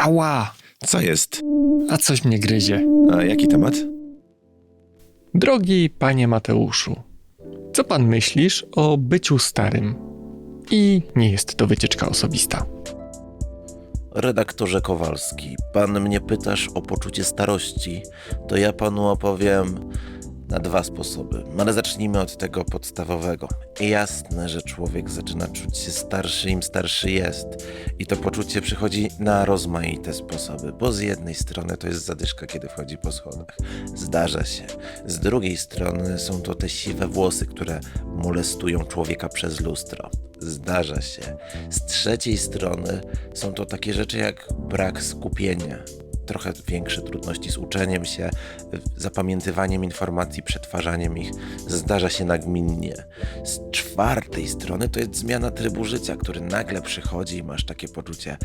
Ała! Co jest? A coś mnie gryzie. A jaki temat? Drogi panie Mateuszu, co pan myślisz o byciu starym? I nie jest to wycieczka osobista. Redaktorze Kowalski, pan mnie pytasz o poczucie starości, to ja panu opowiem na dwa sposoby. No Ale zacznijmy od tego podstawowego. Jasne, że człowiek zaczyna czuć się starszy, im starszy jest. I to poczucie przychodzi na rozmaite sposoby, bo z jednej strony to jest zadyszka, kiedy wchodzi po schodach. Zdarza się. Z drugiej strony są to te siwe włosy, które molestują człowieka przez lustro. Zdarza się. Z trzeciej strony są to takie rzeczy jak brak skupienia, trochę większe trudności z uczeniem się, zapamiętywaniem informacji, przetwarzaniem ich. Zdarza się nagminnie. Z czwartej strony to jest zmiana trybu życia, który nagle przychodzi i masz takie poczucie,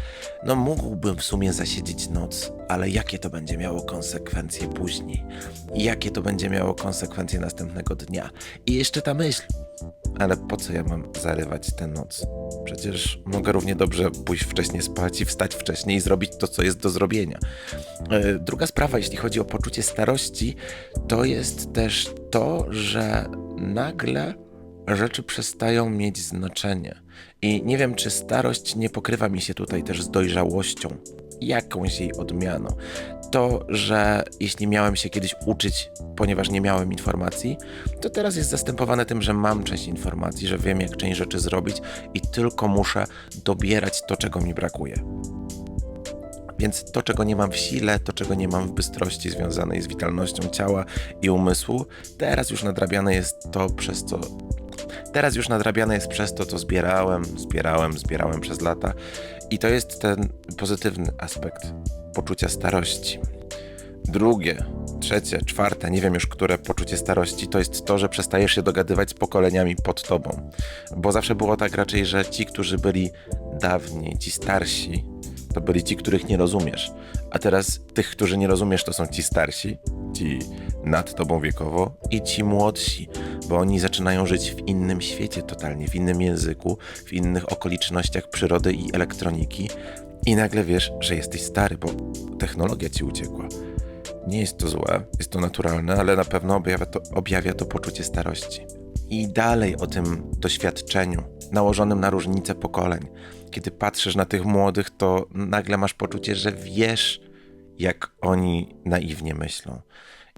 no mógłbym w sumie zasiedzieć noc, ale jakie to będzie miało konsekwencje później? Jakie to będzie miało konsekwencje następnego dnia? I jeszcze ta myśl, ale po co ja mam zarywać tę noc? Przecież mogę równie dobrze pójść wcześniej spać i wstać wcześniej i zrobić to, co jest do zrobienia. E, Druga sprawa, jeśli chodzi o poczucie starości, to jest też to, że nagle rzeczy przestają mieć znaczenie. I nie wiem, czy starość nie pokrywa mi się tutaj też z dojrzałością, jakąś jej odmianą. To, że jeśli miałem się kiedyś uczyć, ponieważ nie miałem informacji, to teraz jest zastępowane tym, że mam część informacji, że wiem, jak część rzeczy zrobić i tylko muszę dobierać to, czego mi brakuje. Więc to, czego nie mam w sile, to, czego nie mam w bystrości związanej z witalnością ciała i umysłu, teraz już nadrabiane jest to, przez co. Teraz już nadrabiane jest przez to, co zbierałem, zbierałem, zbierałem przez lata. I to jest ten pozytywny aspekt poczucia starości. Drugie, trzecie, czwarte, nie wiem już które poczucie starości, to jest to, że przestajesz się dogadywać z pokoleniami pod tobą. Bo zawsze było tak raczej, że ci, którzy byli dawniej, ci starsi, to byli ci, których nie rozumiesz. A teraz tych, którzy nie rozumiesz, to są ci starsi, ci nad tobą wiekowo i ci młodsi, bo oni zaczynają żyć w innym świecie totalnie, w innym języku, w innych okolicznościach przyrody i elektroniki. I nagle wiesz, że jesteś stary, bo technologia ci uciekła. Nie jest to złe, jest to naturalne, ale na pewno objawia to, objawia to poczucie starości. I dalej o tym doświadczeniu, nałożonym na różnice pokoleń. Kiedy patrzysz na tych młodych, to nagle masz poczucie, że wiesz, jak oni naiwnie myślą.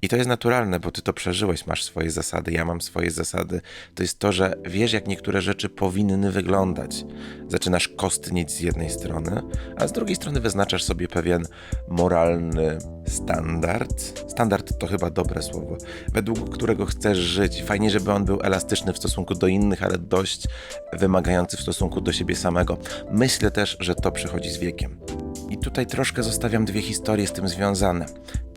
I to jest naturalne, bo ty to przeżyłeś, masz swoje zasady, ja mam swoje zasady. To jest to, że wiesz, jak niektóre rzeczy powinny wyglądać. Zaczynasz kostnieć z jednej strony, a z drugiej strony wyznaczasz sobie pewien moralny standard. Standard to chyba dobre słowo, według którego chcesz żyć. Fajnie, żeby on był elastyczny w stosunku do innych, ale dość wymagający w stosunku do siebie samego. Myślę też, że to przychodzi z wiekiem. I tutaj troszkę zostawiam dwie historie z tym związane.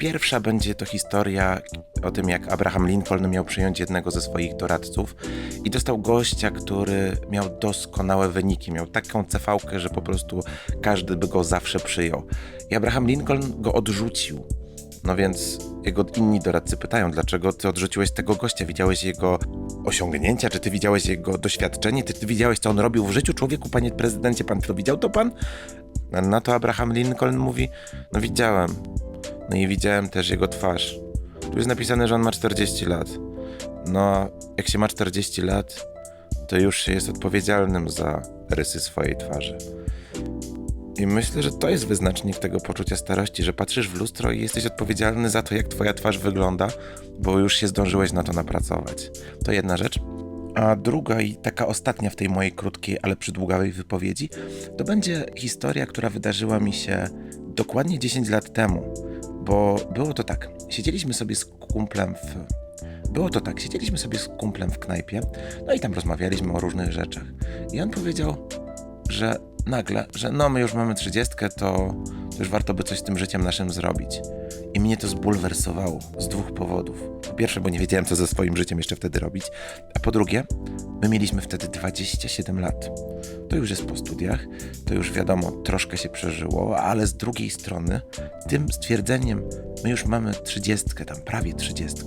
Pierwsza będzie to historia o tym, jak Abraham Lincoln miał przyjąć jednego ze swoich doradców i dostał gościa, który miał doskonałe wyniki, miał taką cefałkę, że po prostu każdy by go zawsze przyjął. I Abraham Lincoln go odrzucił. No więc jego inni doradcy pytają, dlaczego ty odrzuciłeś tego gościa? Widziałeś jego osiągnięcia, czy ty widziałeś jego doświadczenie, ty, ty widziałeś, co on robił w życiu? Człowieku, panie prezydencie, pan to widział to pan? Na to Abraham Lincoln mówi, no widziałem. No i widziałem też jego twarz. Tu jest napisane, że on ma 40 lat. No, jak się ma 40 lat, to już się jest odpowiedzialnym za rysy swojej twarzy. I myślę, że to jest wyznacznik tego poczucia starości, że patrzysz w lustro i jesteś odpowiedzialny za to, jak twoja twarz wygląda, bo już się zdążyłeś na to napracować. To jedna rzecz. A druga i taka ostatnia w tej mojej krótkiej, ale przydługawej wypowiedzi, to będzie historia, która wydarzyła mi się dokładnie 10 lat temu. Bo było to tak, siedzieliśmy sobie z kumplem w... Było to tak, siedzieliśmy sobie z kumplem w knajpie, no i tam rozmawialiśmy o różnych rzeczach. I on powiedział, że nagle, że no my już mamy trzydziestkę, to już warto by coś z tym życiem naszym zrobić. I mnie to zbulwersowało z dwóch powodów. Po pierwsze, bo nie wiedziałem, co ze swoim życiem jeszcze wtedy robić, a po drugie, my mieliśmy wtedy 27 lat. To już jest po studiach, to już wiadomo, troszkę się przeżyło, ale z drugiej strony, tym stwierdzeniem, my już mamy 30, tam prawie 30,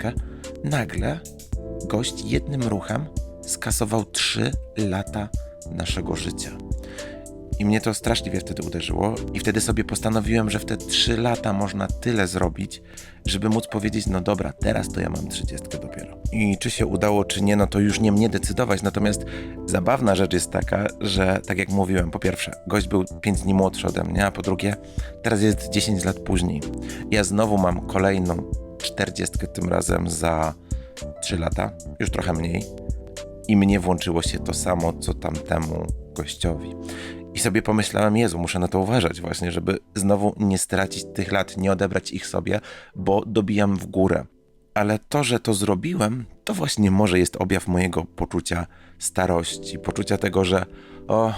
nagle gość jednym ruchem skasował 3 lata naszego życia. I mnie to straszliwie wtedy uderzyło, i wtedy sobie postanowiłem, że w te trzy lata można tyle zrobić, żeby móc powiedzieć: No dobra, teraz to ja mam trzydziestkę dopiero. I czy się udało, czy nie, no to już nie mnie decydować. Natomiast zabawna rzecz jest taka, że tak jak mówiłem, po pierwsze, gość był 5 dni młodszy ode mnie, a po drugie, teraz jest 10 lat później. Ja znowu mam kolejną czterdziestkę, tym razem za 3 lata, już trochę mniej. I mnie włączyło się to samo, co tamtemu gościowi. I sobie pomyślałem, Jezu, muszę na to uważać właśnie, żeby znowu nie stracić tych lat, nie odebrać ich sobie, bo dobijam w górę. Ale to, że to zrobiłem, to właśnie może jest objaw mojego poczucia starości, poczucia tego, że o,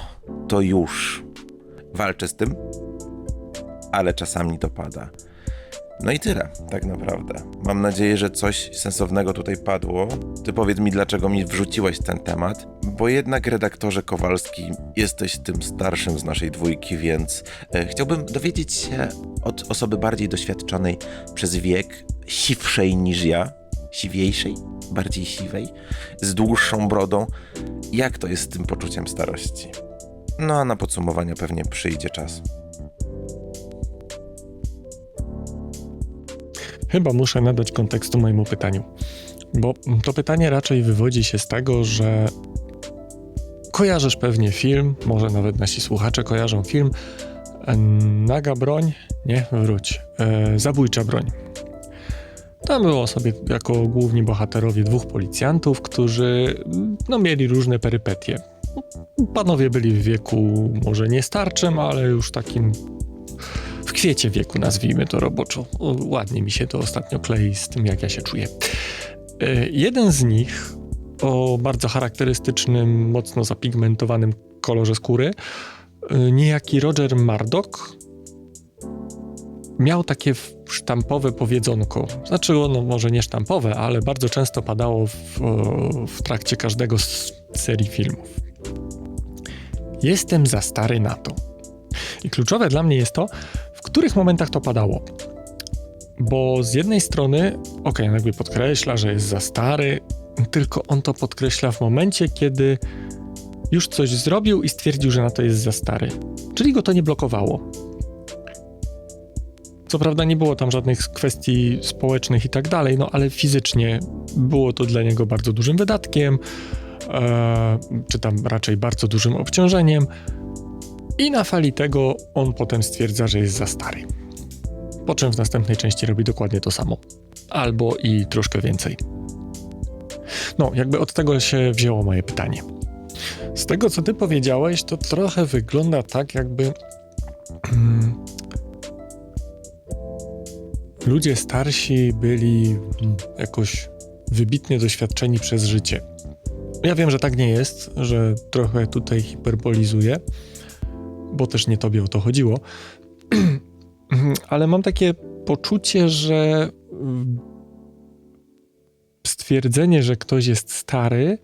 to już. Walczę z tym, ale czasami dopada. No i tyle, tak naprawdę. Mam nadzieję, że coś sensownego tutaj padło. Ty powiedz mi, dlaczego mi wrzuciłeś ten temat, bo jednak redaktorze Kowalski, jesteś tym starszym z naszej dwójki, więc e, chciałbym dowiedzieć się od osoby bardziej doświadczonej przez wiek, siwszej niż ja, siwiejszej, bardziej siwej, z dłuższą brodą, jak to jest z tym poczuciem starości. No a na podsumowanie pewnie przyjdzie czas. Chyba muszę nadać kontekstu mojemu pytaniu, bo to pytanie raczej wywodzi się z tego, że kojarzysz pewnie film, może nawet nasi słuchacze kojarzą film Naga broń, nie, wróć, e, zabójcza broń. Tam było sobie jako główni bohaterowie dwóch policjantów, którzy no, mieli różne perypetie. Panowie byli w wieku może nie starczym, ale już takim w kwiecie wieku, nazwijmy to roboczo. Ładnie mi się to ostatnio klei z tym, jak ja się czuję. E, Jeden z nich o bardzo charakterystycznym, mocno zapigmentowanym kolorze skóry, e, niejaki Roger Murdoch, miał takie sztampowe powiedzonko. Znaczy ono może nie sztampowe, ale bardzo często padało w, w trakcie każdego z serii filmów. Jestem za stary na to. I kluczowe dla mnie jest to, których momentach to padało. Bo z jednej strony, okej, on jakby podkreśla, że jest za stary, tylko on to podkreśla w momencie, kiedy już coś zrobił i stwierdził, że na to jest za stary. Czyli go to nie blokowało. Co prawda nie było tam żadnych kwestii społecznych i tak dalej, no ale fizycznie było to dla niego bardzo dużym wydatkiem, e, czy tam raczej bardzo dużym obciążeniem. I na fali tego on potem stwierdza, że jest za stary. Po czym w następnej części robi dokładnie to samo. Albo i troszkę więcej. No, jakby od tego się wzięło moje pytanie. Z tego, co ty powiedziałeś, to trochę wygląda tak, jakby. mm, ludzie starsi byli jakoś wybitnie doświadczeni przez życie. Ja wiem, że tak nie jest, że trochę tutaj hiperbolizuję, bo też nie tobie o to chodziło. Ale mam takie poczucie, że mm, stwierdzenie, że ktoś jest stary,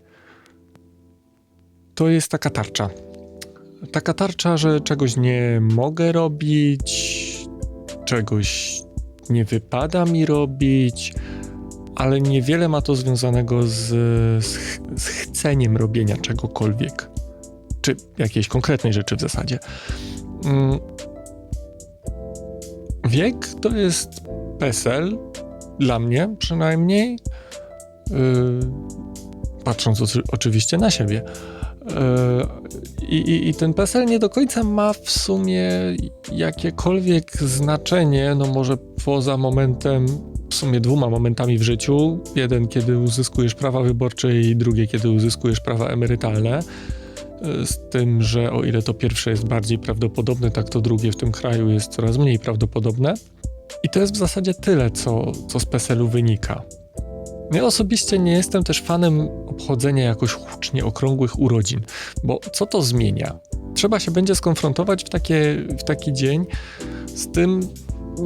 to jest taka tarcza. Taka tarcza, że czegoś nie mogę robić, czegoś nie wypada mi robić, ale niewiele ma to związanego z, z, z chceniem robienia czegokolwiek, czy jakiejś konkretnej rzeczy w zasadzie. Mm. Wiek to jest PESEL, dla mnie przynajmniej, yy, patrząc oczy- oczywiście na siebie. Yy, I, i, I ten PESEL nie do końca ma w sumie jakiekolwiek znaczenie, no może poza momentem, w sumie dwoma momentami w życiu. Jeden, kiedy uzyskujesz prawa wyborcze i drugie, kiedy uzyskujesz prawa emerytalne. Yy, Z tym, że o ile to pierwsze jest bardziej prawdopodobne, tak to drugie w tym kraju jest coraz mniej prawdopodobne. I to jest w zasadzie tyle, co, co z PESEL-u wynika. Ja osobiście nie jestem też fanem obchodzenia jakoś hucznie okrągłych urodzin, bo co to zmienia? Trzeba się będzie skonfrontować w, takie, w taki dzień z tym,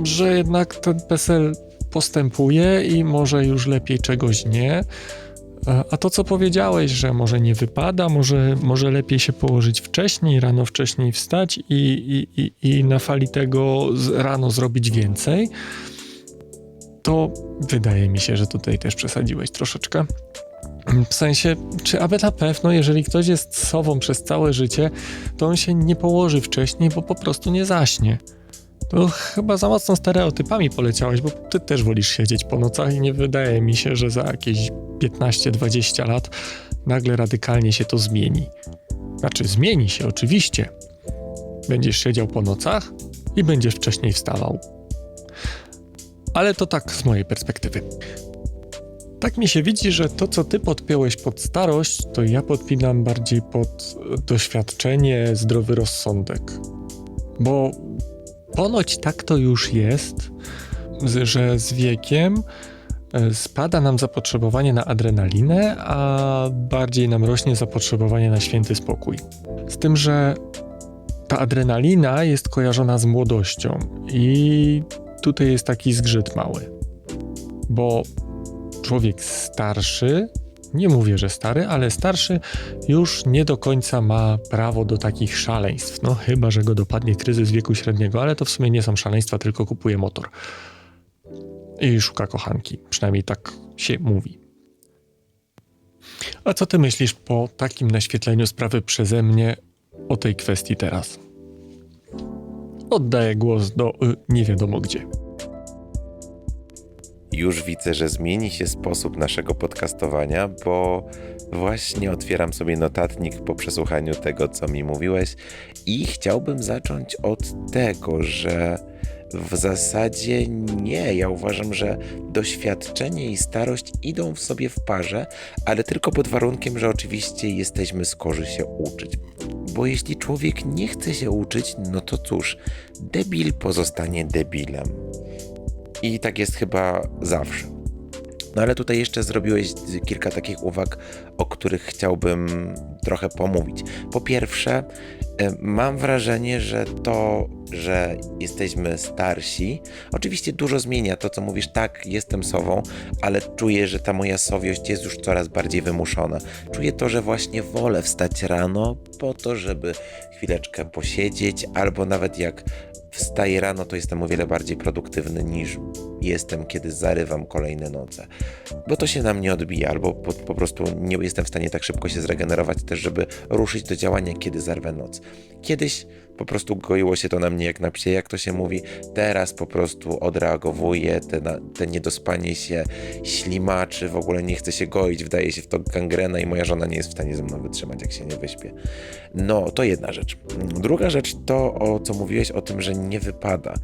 że jednak ten PESEL postępuje i może już lepiej czegoś nie. A to, co powiedziałeś, że może nie wypada, może, może lepiej się położyć wcześniej, rano wcześniej wstać i, i, i, i na fali tego rano zrobić więcej, to wydaje mi się, że tutaj też przesadziłeś troszeczkę. W sensie, czy aby na pewno, jeżeli ktoś jest sową przez całe życie, to on się nie położy wcześniej, bo po prostu nie zaśnie. To chyba za mocno stereotypami poleciałeś, bo ty też wolisz siedzieć po nocach i nie wydaje mi się, że za jakieś 15-20 lat nagle radykalnie się to zmieni. Znaczy, zmieni się oczywiście. Będziesz siedział po nocach i będziesz wcześniej wstawał. Ale to tak z mojej perspektywy. Tak mi się widzi, że to, co ty podpiąłeś pod starość, to ja podpinam bardziej pod doświadczenie, zdrowy rozsądek. Bo ponoć tak to już jest, że z wiekiem e, spada nam zapotrzebowanie na adrenalinę, a bardziej nam rośnie zapotrzebowanie na święty spokój. Z tym, że ta adrenalina jest kojarzona z młodością i tutaj jest taki zgrzyt mały. Bo człowiek starszy, nie mówię, że stary, ale starszy już nie do końca ma prawo do takich szaleństw. No chyba, że go dopadnie kryzys wieku średniego, ale to w sumie nie są szaleństwa, tylko kupuje motor. I szuka kochanki. Przynajmniej tak się mówi. A co ty myślisz po takim naświetleniu sprawy przeze mnie o tej kwestii teraz? Oddaję głos do y, nie wiadomo gdzie. Już widzę, że zmieni się sposób naszego podcastowania, bo właśnie otwieram sobie notatnik po przesłuchaniu tego, co mi mówiłeś, i chciałbym zacząć od tego, że w zasadzie nie. Ja uważam, że doświadczenie i starość idą w sobie w parze, ale tylko pod warunkiem, że oczywiście jesteśmy skorzy się uczyć. Bo jeśli człowiek nie chce się uczyć, no to cóż, debil pozostanie debilem. I tak jest chyba zawsze. No ale tutaj jeszcze zrobiłeś kilka takich uwag, o których chciałbym trochę pomówić. Po pierwsze, e, mam wrażenie, że to, że jesteśmy starsi, oczywiście dużo zmienia to, co mówisz. Tak, jestem sową, ale czuję, że ta moja sowiość jest już coraz bardziej wymuszona. Czuję to, że właśnie wolę wstać rano po to, żeby chwileczkę posiedzieć, albo nawet jak wstaję rano, to jestem o wiele bardziej produktywny niż jestem, kiedy zarywam kolejne noce. Bo to się na mnie odbija, albo po, po prostu nie jestem w stanie tak szybko się zregenerować też, żeby ruszyć do działania, kiedy zarwę noc. Kiedyś po prostu goiło się to na mnie jak na psie, jak to się mówi. Teraz po prostu odreagowuję, te, te niedospanie się ślimaczy, w ogóle nie chcę się goić, wdaje się w to gangrena i moja żona nie jest w stanie ze mną wytrzymać, jak się nie wyśpię. No, to jedna rzecz. Druga rzecz to, o co mówiłeś o tym, że nie wypada.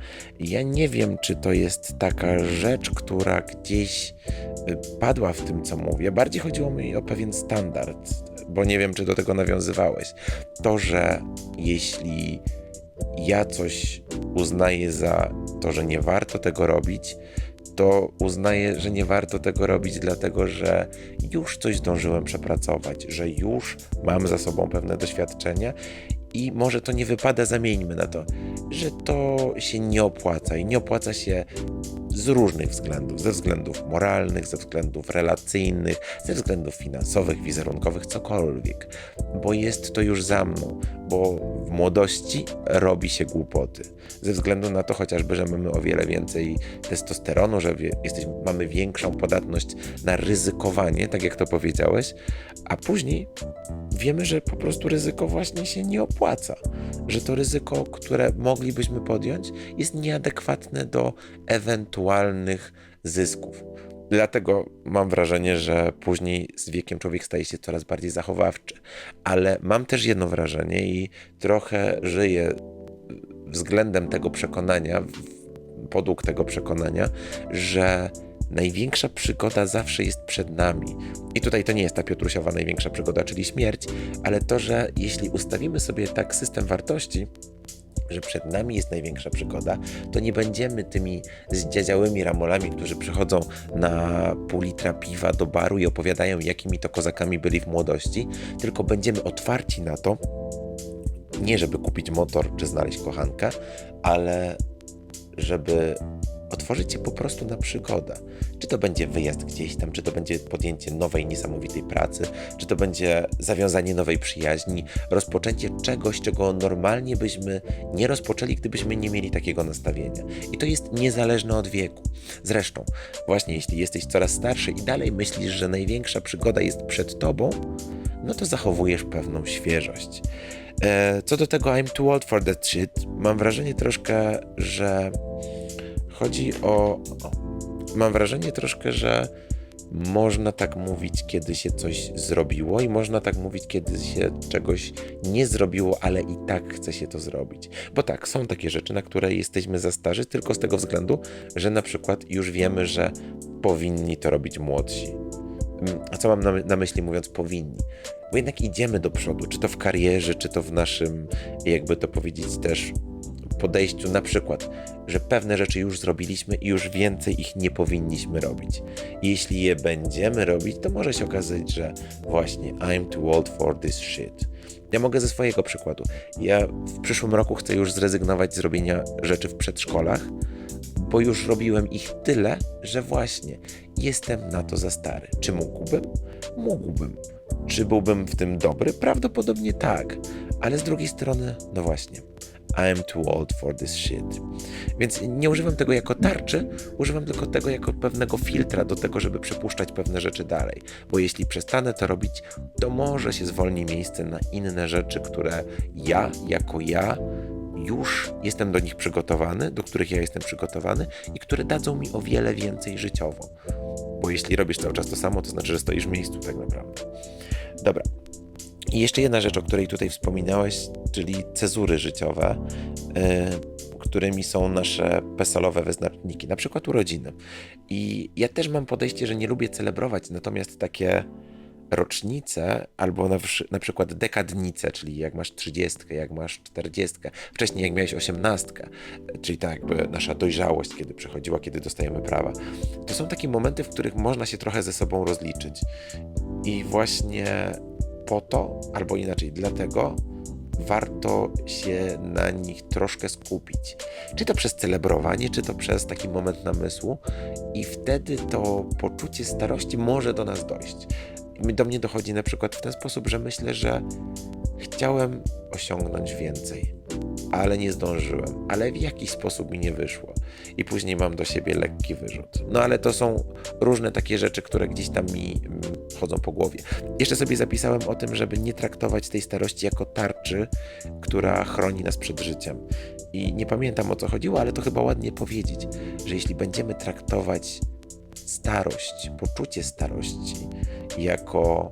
Ja nie wiem, czy to jest taka rzecz, która gdzieś y, padła w tym, co mówię. Bardziej chodziło mi o pewien standard, bo nie wiem, czy do tego nawiązywałeś. To, że jeśli ja coś uznaję za to, że nie warto tego robić, to uznaję, że nie warto tego robić, dlatego że już coś zdążyłem przepracować, że już mam za sobą pewne doświadczenia i może to nie wypada, zamieńmy na to, że to się nie opłaca i nie opłaca się z różnych względów, ze względów moralnych, ze względów relacyjnych, ze względów finansowych, wizerunkowych, cokolwiek, bo jest to już za mną, bo młodości robi się głupoty. Ze względu na to chociażby, że mamy o wiele więcej testosteronu, że jesteśmy, mamy większą podatność na ryzykowanie, tak jak to powiedziałeś, a później wiemy, że po prostu ryzyko właśnie się nie opłaca, że to ryzyko, które moglibyśmy podjąć, jest nieadekwatne do ewentualnych zysków. Dlatego mam wrażenie, że później z wiekiem człowiek staje się coraz bardziej zachowawczy. Ale mam też jedno wrażenie i trochę żyję względem tego przekonania, podług tego przekonania, że największa przygoda zawsze jest przed nami. I tutaj to nie jest ta Piotrusiowa największa przygoda, czyli śmierć, ale to, że jeśli ustawimy sobie tak system wartości, że przed nami jest największa przygoda, to nie będziemy tymi zdziadziałymi ramolami, którzy przychodzą na pół litra piwa do baru i opowiadają, jakimi to kozakami byli w młodości, tylko będziemy otwarci na to, nie żeby kupić motor czy znaleźć kochankę, ale żeby otworzyć cię po prostu na przygodę. Czy to będzie wyjazd gdzieś tam, czy to będzie podjęcie nowej, niesamowitej pracy, czy to będzie zawiązanie nowej przyjaźni, rozpoczęcie czegoś, czego normalnie byśmy nie rozpoczęli, gdybyśmy nie mieli takiego nastawienia. I to jest niezależne od wieku. Zresztą, właśnie jeśli jesteś coraz starszy i dalej myślisz, że największa przygoda jest przed tobą, no to zachowujesz pewną świeżość. E, co do tego I'm too old for that shit, mam wrażenie troszkę, że chodzi o. Mam wrażenie troszkę, że można tak mówić, kiedy się coś zrobiło, i można tak mówić, kiedy się czegoś nie zrobiło, ale i tak chce się to zrobić. Bo tak, są takie rzeczy, na które jesteśmy za starzy, tylko z tego względu, że na przykład już wiemy, że powinni to robić młodsi. Mm, A co mam na, my- na myśli mówiąc powinni? Bo jednak idziemy do przodu, czy to w karierze, czy to w naszym, jakby to powiedzieć, też podejściu, na przykład, że pewne rzeczy już zrobiliśmy i już więcej ich nie powinniśmy robić. Jeśli je będziemy robić, to może się okazać, że właśnie I'm too old for this shit. Ja mogę ze swojego przykładu. Ja w przyszłym roku chcę już zrezygnować z robienia rzeczy w przedszkolach, bo już robiłem ich tyle, że właśnie jestem na to za stary. Czy mógłbym? Mógłbym. Czy byłbym w tym dobry? Prawdopodobnie tak, ale z drugiej strony, no właśnie. I'm too old for this shit. Więc nie używam tego jako tarczy, używam tylko tego jako pewnego filtra do tego, żeby przepuszczać pewne rzeczy dalej. Bo jeśli przestanę to robić, to może się zwolni miejsce na inne rzeczy, które ja, jako ja, już jestem do nich przygotowany, do których ja jestem przygotowany i które dadzą mi o wiele więcej życiowo. Bo jeśli robisz cały czas to samo, to znaczy, że stoisz w miejscu tak naprawdę. Dobra. I jeszcze jedna rzecz, o której tutaj wspominałeś, czyli cezury życiowe, yy, którymi są nasze pesalowe wyznaczniki, na przykład urodziny. I ja też mam podejście, że nie lubię celebrować, natomiast takie rocznice albo na, na przykład dekadnice, czyli jak masz 30, jak masz 40, wcześniej jak miałeś 18, czyli tak jakby nasza dojrzałość, kiedy przychodziła, kiedy dostajemy prawa. To są takie momenty, w których można się trochę ze sobą rozliczyć. I właśnie po to, albo inaczej, dlatego warto się na nich troszkę skupić. Czy to przez celebrowanie, czy to przez taki moment namysłu, i wtedy to poczucie starości może do nas dojść. Do mnie dochodzi na przykład w ten sposób, że myślę, że chciałem osiągnąć więcej, ale nie zdążyłem, ale w jakiś sposób mi nie wyszło. I później mam do siebie lekki wyrzut. No ale to są różne takie rzeczy, które gdzieś tam mi chodzą po głowie. Jeszcze sobie zapisałem o tym, żeby nie traktować tej starości jako tarczy, która chroni nas przed życiem. I nie pamiętam o co chodziło, ale to chyba ładnie powiedzieć, że jeśli będziemy traktować starość, poczucie starości jako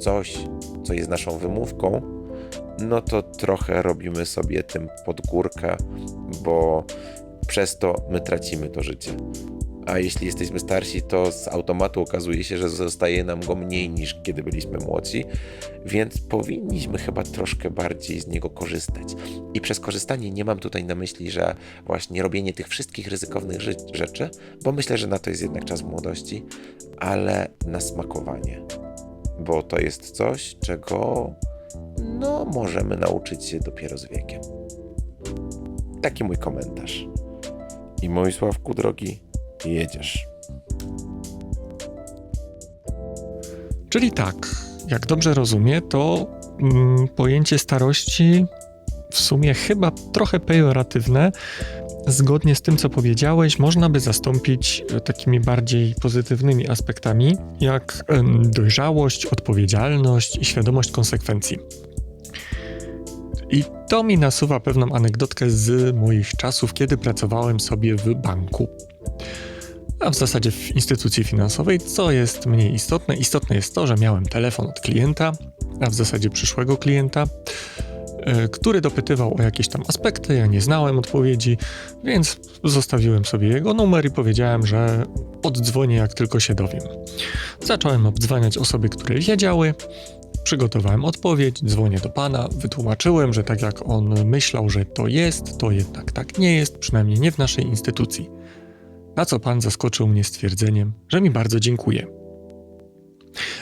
coś, co jest naszą wymówką, no to trochę robimy sobie tym podgórkę, bo przez to my tracimy to życie. A jeśli jesteśmy starsi, to z automatu okazuje się, że zostaje nam go mniej niż kiedy byliśmy młodsi, więc powinniśmy chyba troszkę bardziej z niego korzystać. I przez korzystanie nie mam tutaj na myśli, że właśnie robienie tych wszystkich ryzykownych rzeczy, bo myślę, że na to jest jednak czas młodości, ale na smakowanie. Bo to jest coś, czego no możemy nauczyć się dopiero z wiekiem. Taki mój komentarz. I mój Sławku drogi, jedziesz. Czyli tak, jak dobrze rozumiem, to mm, pojęcie starości w sumie chyba trochę pejoratywne. Zgodnie z tym, co powiedziałeś, można by zastąpić e, takimi bardziej pozytywnymi aspektami, jak dojrzałość, odpowiedzialność i świadomość konsekwencji. I to mi nasuwa pewną anegdotkę z moich czasów, kiedy pracowałem sobie w banku. A w zasadzie w instytucji finansowej, co jest mniej istotne. Istotne jest to, że miałem telefon od klienta, a w zasadzie przyszłego klienta, e, który dopytywał o jakieś tam aspekty. Ja nie znałem odpowiedzi, więc zostawiłem sobie jego numer i powiedziałem, że oddzwonię jak tylko się dowiem. Zacząłem obdzwaniać osoby, które wiedziały. Przygotowałem odpowiedź, dzwonię do pana, wytłumaczyłem, że tak jak on myślał, że to jest, to jednak tak nie jest, przynajmniej nie w naszej instytucji. Na co pan zaskoczył mnie stwierdzeniem, że mi bardzo dziękuję.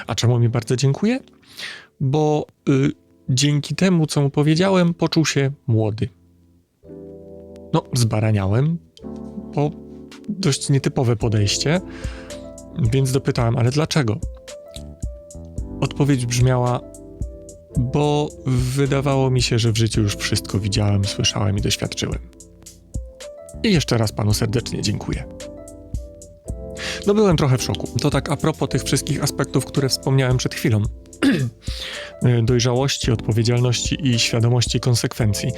A czemu mi bardzo dziękuję? Bo y, dzięki temu, co mu powiedziałem, poczuł się młody. No, zbaraniałem, bo dość nietypowe podejście, więc dopytałem, ale dlaczego? Odpowiedź brzmiała, bo wydawało mi się, że w życiu już wszystko widziałem, słyszałem i doświadczyłem. I jeszcze raz panu serdecznie dziękuję. No byłem trochę w szoku. To tak a propos tych wszystkich aspektów, które wspomniałem przed chwilą. Dojrzałości, odpowiedzialności i świadomości konsekwencji.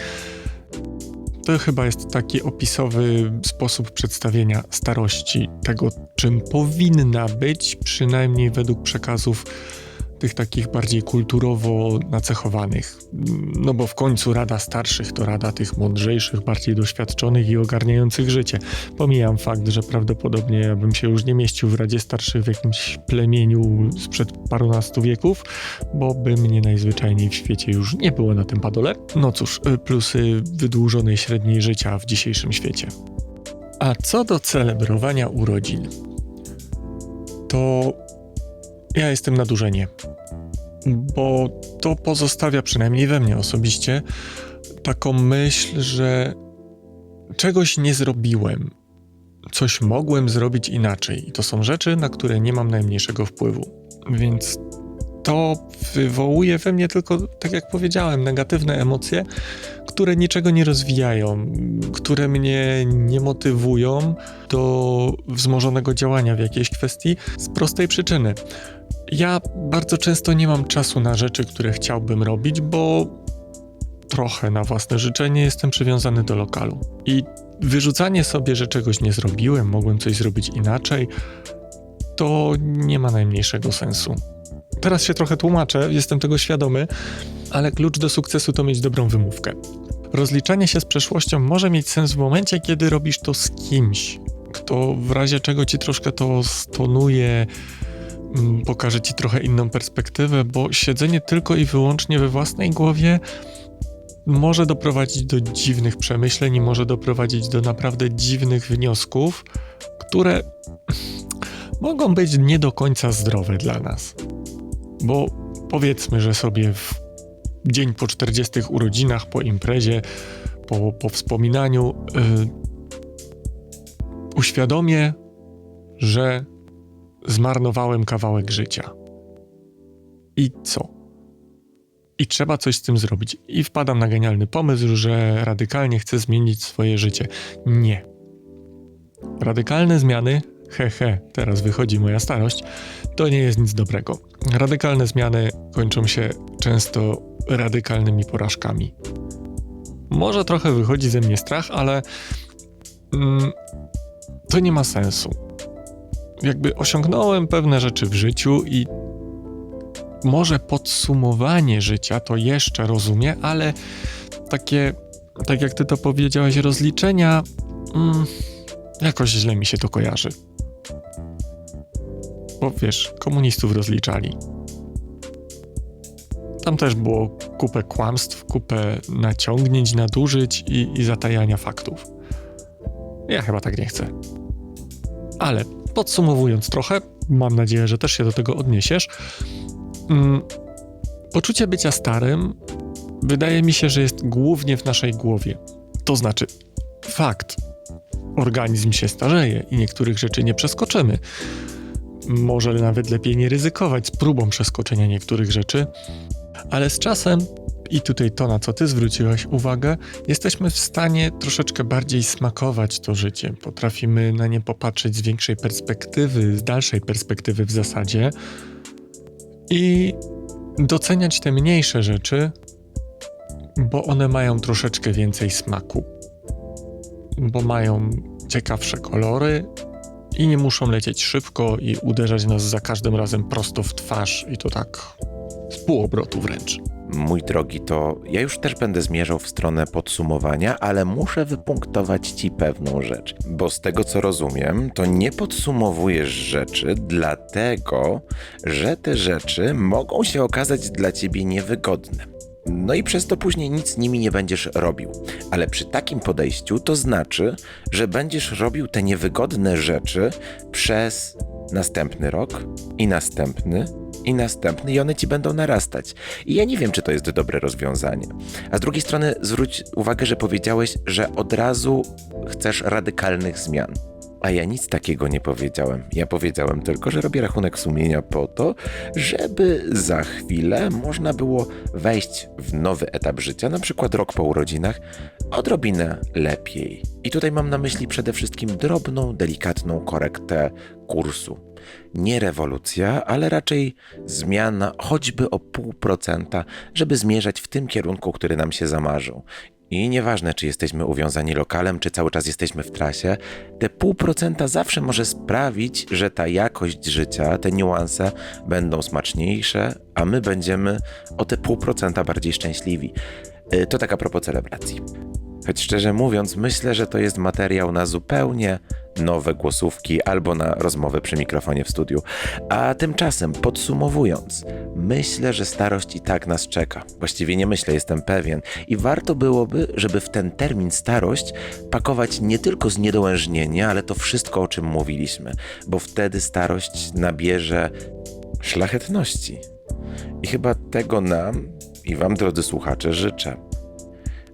To chyba jest taki opisowy sposób przedstawienia starości, tego czym powinna być, przynajmniej według przekazów tych takich bardziej kulturowo nacechowanych. No bo w końcu Rada Starszych to Rada tych mądrzejszych, bardziej doświadczonych i ogarniających życie. Pomijam fakt, że prawdopodobnie ja bym się już nie mieścił w Radzie Starszych w jakimś plemieniu sprzed parunastu wieków, bo by mnie najzwyczajniej w świecie już nie było na tym padole. No cóż, y, plusy wydłużonej średniej życia w dzisiejszym świecie. A co do celebrowania urodzin, to ja jestem na duże nie. Bo to pozostawia przynajmniej we mnie osobiście taką myśl, że czegoś nie zrobiłem, coś mogłem zrobić inaczej. I to są rzeczy, na które nie mam najmniejszego wpływu. Więc to wywołuje we mnie tylko, tak jak powiedziałem, negatywne emocje, które niczego nie rozwijają, które mnie nie motywują do wzmożonego działania w jakiejś kwestii z prostej przyczyny. Ja bardzo często nie mam czasu na rzeczy, które chciałbym robić, bo trochę na własne życzenie jestem przywiązany do lokalu. I wyrzucanie sobie, że czegoś nie zrobiłem, mogłem coś zrobić inaczej, to nie ma najmniejszego sensu. Teraz się trochę tłumaczę, jestem tego świadomy, ale klucz do sukcesu to mieć dobrą wymówkę. Rozliczanie się z przeszłością może mieć sens w momencie, kiedy robisz to z kimś, kto w razie czego ci troszkę to stonuje, mm, pokaże ci trochę inną perspektywę, bo siedzenie tylko i wyłącznie we własnej głowie może doprowadzić do dziwnych przemyśleń i może doprowadzić do naprawdę dziwnych wniosków, które mogą być nie do końca zdrowe dla nas. Bo powiedzmy, że sobie w dzień po 40 urodzinach, po imprezie, po, po wspominaniu, yy, uświadomię, że zmarnowałem kawałek życia. I co? I trzeba coś z tym zrobić. I wpadam na genialny pomysł, że radykalnie chcę zmienić swoje życie. Nie. Radykalne zmiany, he he, teraz wychodzi moja starość, to nie jest nic dobrego. Radykalne zmiany kończą się często radykalnymi porażkami. Może trochę wychodzi ze mnie strach, ale mm, to nie ma sensu. Jakby osiągnąłem pewne rzeczy w życiu i może podsumowanie życia to jeszcze rozumie, ale takie, tak jak ty to powiedziałeś, rozliczenia, mm, jakoś źle mi się to kojarzy. Bo wiesz, komunistów rozliczali. Tam też było kupę kłamstw, kupę naciągnięć, nadużyć i, i zatajania faktów. Ja chyba tak nie chcę. Ale podsumowując trochę, mam nadzieję, że też się do tego odniesiesz. Mm, poczucie bycia starym wydaje mi się, że jest głównie w naszej głowie. To znaczy, fakt, organizm się starzeje i niektórych rzeczy nie przeskoczymy. Może nawet lepiej nie ryzykować z próbą przeskoczenia niektórych rzeczy, ale z czasem, i tutaj to, na co ty zwróciłaś uwagę, jesteśmy w stanie troszeczkę bardziej smakować to życie. Potrafimy na nie popatrzeć z większej perspektywy, z dalszej perspektywy w zasadzie i doceniać te mniejsze rzeczy, bo one mają troszeczkę więcej smaku. Bo mają ciekawsze kolory i nie muszą lecieć szybko i uderzać nas za każdym razem prosto w twarz i to tak z półobrotu wręcz. Mój drogi, to ja już też będę zmierzał w stronę podsumowania, ale muszę wypunktować ci pewną rzecz. Bo z tego co rozumiem, to nie podsumowujesz rzeczy, dlatego że te rzeczy mogą się okazać dla ciebie niewygodne. No i przez to później nic z nimi nie będziesz robił. Ale przy takim podejściu to znaczy, że będziesz robił te niewygodne rzeczy przez następny rok i następny i następny i one ci będą narastać. I ja nie wiem, czy to jest dobre rozwiązanie. A z drugiej strony zwróć uwagę, że powiedziałeś, że od razu chcesz radykalnych zmian. A ja nic takiego nie powiedziałem. Ja powiedziałem tylko, że robię rachunek sumienia po to, żeby za chwilę można było wejść w nowy etap życia, na przykład rok po urodzinach, odrobinę lepiej. I tutaj mam na myśli przede wszystkim drobną, delikatną korektę kursu. Nie rewolucja, ale raczej zmiana choćby o pół procenta, żeby zmierzać w tym kierunku, który nam się zamarzył. I nieważne, czy jesteśmy uwiązani lokalem, czy cały czas jesteśmy w trasie, te pół procenta zawsze może sprawić, że ta jakość życia, te niuanse będą smaczniejsze, a my będziemy o te pół procenta bardziej szczęśliwi. Y, To tak a propos celebracji. Choć szczerze mówiąc, myślę, że to jest materiał na zupełnie nowe głosówki albo na rozmowę przy mikrofonie w studiu. A tymczasem, podsumowując, myślę, że starość i tak nas czeka. Właściwie nie myślę, jestem pewien. I warto byłoby, żeby w ten termin starość pakować nie tylko zniedołężnienie, ale to wszystko, o czym mówiliśmy, bo wtedy starość nabierze szlachetności. I chyba tego nam i Wam, drodzy słuchacze, życzę.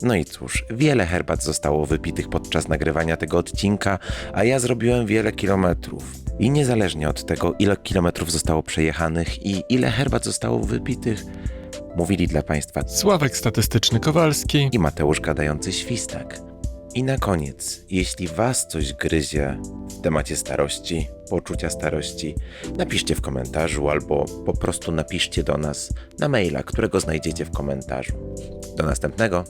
No i cóż, wiele herbat zostało wypitych podczas nagrywania tego odcinka, a ja zrobiłem wiele kilometrów. I niezależnie od tego, ile kilometrów zostało przejechanych i ile herbat zostało wypitych, mówili dla Państwa Sławek statystyczny Kowalski. i Mateusz gadający świstak. I na koniec, jeśli Was coś gryzie w temacie starości, poczucia starości, napiszcie w komentarzu albo po prostu napiszcie do nas na maila, którego znajdziecie w komentarzu. Do następnego.